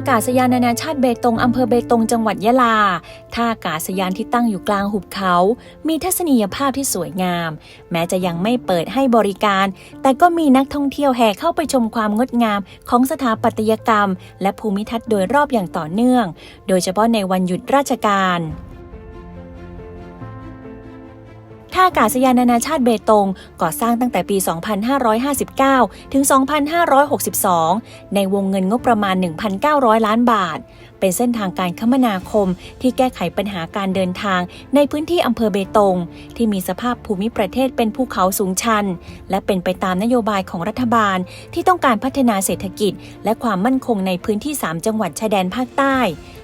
ากาศยานนานาชาติเบตงอำเภอเบตงจังหวัดยะลา ท่าอากาศยานที่ตั้งอยู่กลางหุบเขา มีทัศนียภาพที่สวยงาม แม้จะยังไม่เปิดให้บริการ แต่ก็มีนักท่องเที่ยวแห่เข้าไปชมความงดงามของสถาปัตยกรรม และภูมิทัศน์โดยรอบอย่างต่อเนื่อง โดยเฉพาะในวันหยุดราชการ ท่าอากาศยานนานาชาติเบตง ก่อสร้างตั้งแต่ปี 2559 ถึง 2562 ในวงเงินงบประมาณ 1,900 ล้านบาท เป็นเส้นทางการคมนาคมที่แก้ไขปัญหาการเดินทางในพื้นที่อำเภอเบตง ที่มีสภาพภูมิประเทศเป็นภูเขาสูงชัน และเป็นไปตามนโยบายของรัฐบาลที่ต้องการพัฒนาเศรษฐกิจ และความมั่นคงในพื้นที่ 3 จังหวัดชายแดนภาคใต้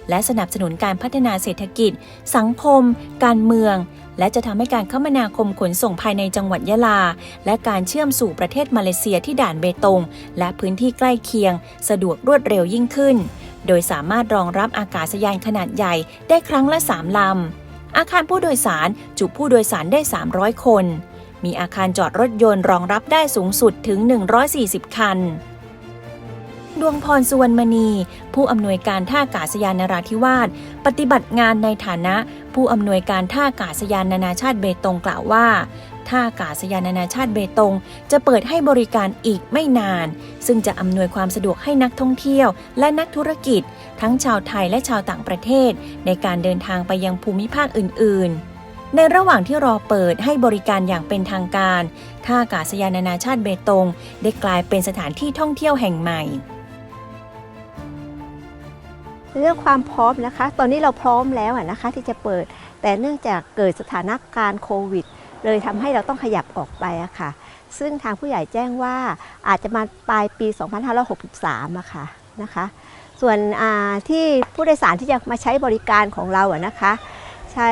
และสนับสนุนการพัฒนาเศรษฐกิจ สังคม การเมือง และจะทำให้การคมนาคมขนส่งภายในจังหวัดยะลา และการเชื่อมสู่ประเทศมาเลเซียที่ด่านเบตง และพื้นที่ใกล้เคียง สะดวกรวดเร็วยิ่งขึ้น โดยสามารถรองรับอากาศยานขนาดใหญ่ได้ครั้งละ 3 ลำ อาคารผู้โดยสารจุผู้โดยสารได้ 300 คน มีอาคารจอดรถยนต์รองรับได้สูงสุดถึง 140 คัน ดวงพรสุวรรณมณี ผู้อำนวยการท่าอากาศยานนราธิวาสปฏิบัติงานในฐานะ ผู้อำนวยการท่าอากาศยานนานาชาติเบตงกล่าวว่า ท่าอากาศยานนานาชาติเบตง จะเปิดให้บริการอีกไม่นาน ซึ่งจะอำนวยความสะดวกให้นักท่องเที่ยว และนักธุรกิจ ทั้งชาวไทยและชาวต่างประเทศ ในการเดินทางไปยังภูมิภาคอื่น ๆในระหว่างที่รอเปิดให้บริการอย่างเป็นทางการ ท่าอากาศยานนานาชาติเบตง ได้กลายเป็นสถานที่ท่องเที่ยวแห่งใหม่ เรื่องความพร้อมนะคะ ตอนนี้เราพร้อมแล้วนะคะที่จะเปิด แต่เนื่องจากเกิดสถานการณ์โควิด เลยทำให้เราต้องขยับออกไปอะค่ะ ซึ่งทางผู้ใหญ่แจ้งว่าอาจจะมาปลายปี 2563อะค่ะนะคะ ส่วนที่ผู้โดยสารที่จะมาใช้บริการของเราอะนะคะ ใช้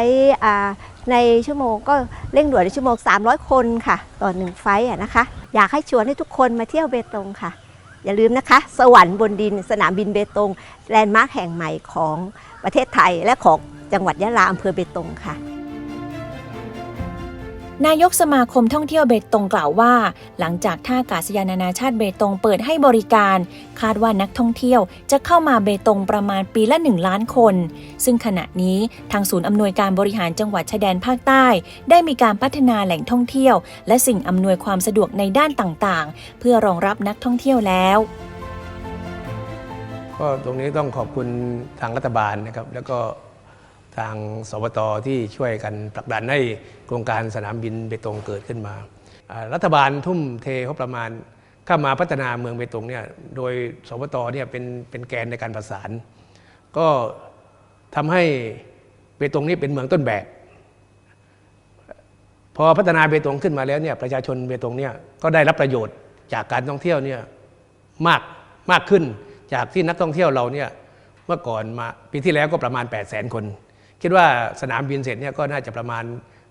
ในชั่วโมงก็เร่งด่วนในชั่วโมง 300 คนค่ะ ต่อหนึ่งไฟล์อะนะคะ อยากให้ชวนให้ทุกคนมาเที่ยวเบตงค่ะ อย่าลืมนะคะ สวรรค์บนดิน สนามบินเบตง แลนด์มาร์คแห่งใหม่ของประเทศไทยและของจังหวัดยะลาอำเภอเบตงค่ะ นายกสมาคมท่องเที่ยวเบตงกล่าวว่า หลังจากท่าอากาศยานนานาชาติเบตงเปิดให้บริการ คาดว่านักท่องเที่ยวจะเข้ามาเบตงประมาณปีละ 1 ล้านคน ซึ่งขณะนี้ทางศูนย์อำนวยการบริหารจังหวัดชายแดนภาคใต้ ได้มีการพัฒนาแหล่งท่องเที่ยว และสิ่งอำนวยความสะดวกในด้านต่างๆ เพื่อรองรับนักท่องเที่ยวแล้วก็ตรงนี้ต้องขอบคุณทางรัฐบาลนะครับ แล้วก็ ทางสบตที่ช่วยกันผลักดันให้โครงการสนามบินเบตงเกิดขึ้นมา รัฐบาลทุ่มเทเขาประมาณเข้ามาพัฒนาเมืองเบตงเนี่ยโดยสบตเนี่ยเป็นเป็นแกนในการประสาน ก็ทำให้เบตงนี้เป็นเมืองต้นแบบ พอพัฒนาเบตงขึ้นมาแล้วเนี่ยประชาชนเบตงเนี่ยก็ได้รับประโยชน์จากการท่องเที่ยวเนี่ยมากมากขึ้นจากที่นักท่องเที่ยวเราเนี่ยเมื่อก่อนมาปีที่แล้วก็ประมาณ 8 0 0 0 0 0 คน คิดว่าสนามบินเสร็จเนี่ยก็น่าจะประมาณ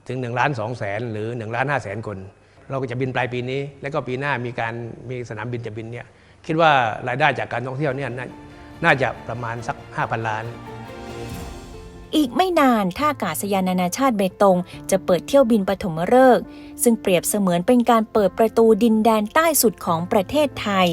ถึง1ล้าน2แสนหรือ1ล้าน5แสนคน เราก็จะบินปลายปีนี้ แล้วก็ปีหน้ามีการมีสนามบินจะบินเนี่ยคิดว่ารายได้จากการท่องเที่ยวเนี่ยนาน่าจะประมาณสัก 5,000 ล้านอีกไม่นานท่าอากาศยานนานาชาติเบตง จะเปิดเที่ยวบินปฐมฤกษ์ซึ่งเปรียบเสมือนเป็นการเปิดประตูดินแดนใต้สุดของประเทศไทย